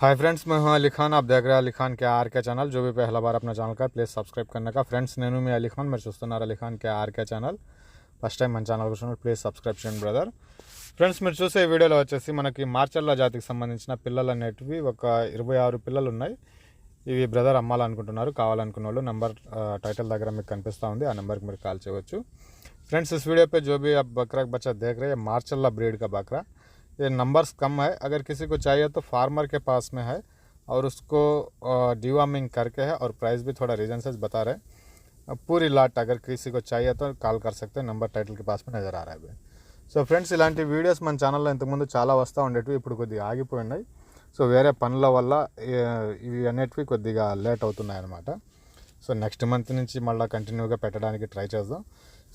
Hi friends मैं हूं अली खान आप देख रहे हैं अली खान के आर के ఛానల్ जो भी पहला बार अपना ఛానల్ का ప్లీజ్ సబ్స్క్రైబ్ करने का ఫ్రెండ్స్ నేను మీ అలీ ఖాన్ మీరు చూస్తున్నారు Ali Khan K RK channel first time మన ఛానల్ చూస్తున్నారు ప్లీజ్ సబ్స్క్రైబ్ చేయండి బ్రదర్ ఫ్రెండ్స్ మీరు చూసే ఈ వీడియోలో వచ్చేసి మనకి మార్చల్ల జాతికి సంబంధించిన పిల్లలు అనేటివి ఒక ఇరవై ఆరు పిల్లలు ఉన్నాయి ఇవి బ్రదర్ అమ్మాలనుకుంటున్నారు కావాలనుకున్న వాళ్ళు నెంబర్ టైటిల్ దగ్గర మీకు కనిపిస్తూ ఉంది ఆ నెంబర్కి మీరు కాల్ చేయవచ్చు फ्रेंड्स इस वीडियो पे जो भी आप बकरा का बच्चा देख रहे हैं मार्चल्ला ब्रीड का बकरा ये नंबर्स कम है अगर किसी को चाहिए तो फार्मर के पास में है और उसको डिवार्मिंग करके है और प्राइस भी थोड़ा रीजन से बता रहे हैं पूरी लाट अगर किसी को चाहिए तो కాల్ कर सकते हैं నెంబర్ టైటిల్ కి పాస్ में नजर आ रहा है సో ఫ్రెండ్స్ ఇలాంటి వీడియోస్ మన ఛానల్లో ఇంతకుముందు చాలా వస్తూ ఉండేటివి ఇప్పుడు కొద్దిగా ఆగిపోయి ఉన్నాయి సో వేరే పనుల వల్ల ఏ- ఇవి అనేటివి కొద్దిగా లేట్ అవుతున్నాయి అన్నమాట సో నెక్స్ట్ మంత్ నుంచి మళ్ళీ కంటిన్యూగా పెట్టడానికి ట్రై చేద్దాం.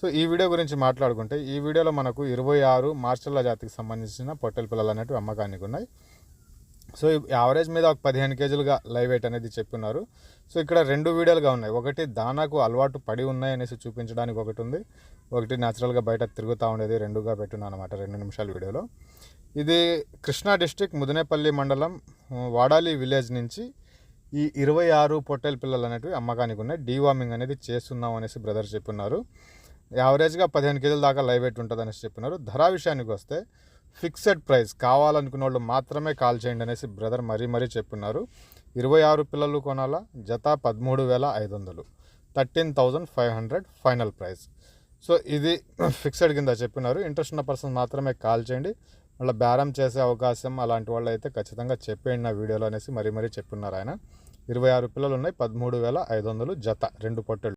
సో ఈ వీడియో గురించి మాట్లాడుకుంటే ఈ వీడియోలో మనకు ఇరవై ఆరు మార్చల్ల జాతికి సంబంధించిన పొట్టెల పిల్లలు అనేవి అమ్మకానికి ఉన్నాయి. సో యావరేజ్ మీద ఒక పదిహేను కేజీలుగా లైవ్ వెయిట్ అనేది చెప్పున్నారు సో ఇక్కడ రెండు వీడియోలుగా ఉన్నాయి. ఒకటి దానాకు అలవాటు పడి ఉన్నాయి అనేసి చూపించడానికి ఒకటి ఉంది. ఒకటి న్యాచురల్గా బయట తిరుగుతూ ఉండేది రెండుగా పెట్టున్నాను అనమాట రెండు నిమిషాల వీడియోలో. ఇది కృష్ణా డిస్టిక్ ముదినేపల్లి మండలం వాడాలి విలేజ్ నుంచి ఈ ఇరవై ఆరు పొట్టెల పిల్లలు అనేటివి అమ్మకానికి ఉన్నాయి. డీవార్మింగ్ అనేది చేస్తున్నాం అనేసి బ్రదర్ చెప్పున్నారు యావరేజ్గా పదిహేను కేజీల దాకా లైవ్ వెయిట్ ఉంటుంది అనేసి చెప్పినారు. ధర విషయానికి వస్తే ఫిక్సెడ్ ప్రైస్ కావాలనుకున్న వాళ్ళు మాత్రమే కాల్ చేయండి అనేసి బ్రదర్ మరీ మరీ చెప్పున్నారు ఇరవై ఆరు పిల్లలు కొనాలా? జత పదమూడు వేల ఐదు వందలు. Thirteen thousand five hundred final price. So ఇది ఫిక్సెడ్ కింద చెప్పినారు. ఇంట్రెస్ట్ ఉన్న పర్సన్ మాత్రమే కాల్ చేయండి. మళ్ళీ బేరం చేసే అవకాశం అలాంటి వాళ్ళు అయితే ఖచ్చితంగా చెప్పేయండి నా వీడియోలో అనేసి మరీ మరీ చెప్పున్నారు ఆయన. ఇరవై ఆరు పిల్లలు ఉన్నాయి పదమూడు వేల ఐదు వందలు జత. రెండు పొట్టెలు